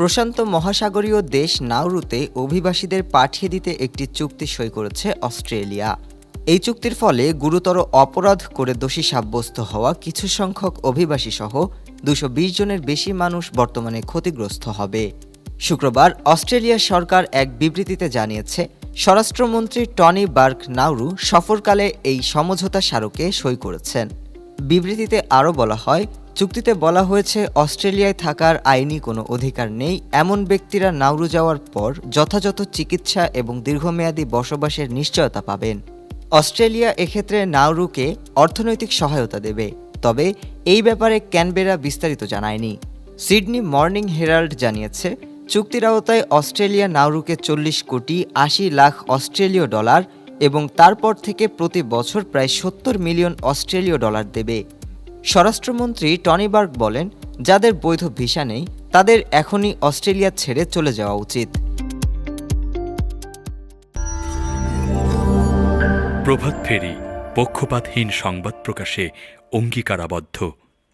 প্রশান্ত মহাসাগরীয় দেশ নাউরুতে অভিবাসীদের পাঠিয়ে দিতে একটি চুক্তি সই করেছে অস্ট্রেলিয়া। এই চুক্তির ফলে গুরুতর অপরাধ করে দোষী সাব্যস্ত হওয়া কিছু সংখ্যক অভিবাসী সহ দুশো জনের বেশি মানুষ বর্তমানে ক্ষতিগ্রস্ত হবে। শুক্রবার অস্ট্রেলিয়া সরকার এক বিবৃতিতে জানিয়েছে, স্বরাষ্ট্রমন্ত্রী টনি বার্ক নাউরু সফরকালে এই সমঝোতা স্মারকে সই করেছেন। বিবৃতিতে আরও বলা হয় চুক্তিতে বলা হয়েছে, অস্ট্রেলিয়ায় থাকার আইনি কোনো অধিকার নেই। এমন ব্যক্তিরা নাউরু যাওয়ার পর যথাযথ চিকিৎসা এবং দীর্ঘমেয়াদী বসবাসের নিশ্চয়তা পাবেন। অস্ট্রেলিয়া এক্ষেত্রে নাউরুকে অর্থনৈতিক সহায়তা দেবে, তবে এই ব্যাপারে ক্যানবেরা বিস্তারিত জানায়নি। সিডনি মর্নিং হেরাল্ড জানিয়েছে, চুক্তির আওতায় অস্ট্রেলিয়া নাউরুকে চল্লিশ কোটি আশি লাখ অস্ট্রেলীয় ডলার এবং তারপর থেকে প্রতি বছর প্রায় সত্তর মিলিয়ন অস্ট্রেলীয় ডলার দেবে। স্বরাষ্ট্রমন্ত্রী টনিবার্গ বলেন, যাদের বৈধ ভিসা নেই, তাদের এখনই অস্ট্রেলিয়া ছেড়ে চলে যাওয়া উচিত। প্রভাত ফেরি পক্ষপাতহীন সংবাদ প্রকাশে অঙ্গীকারাবদ্ধ।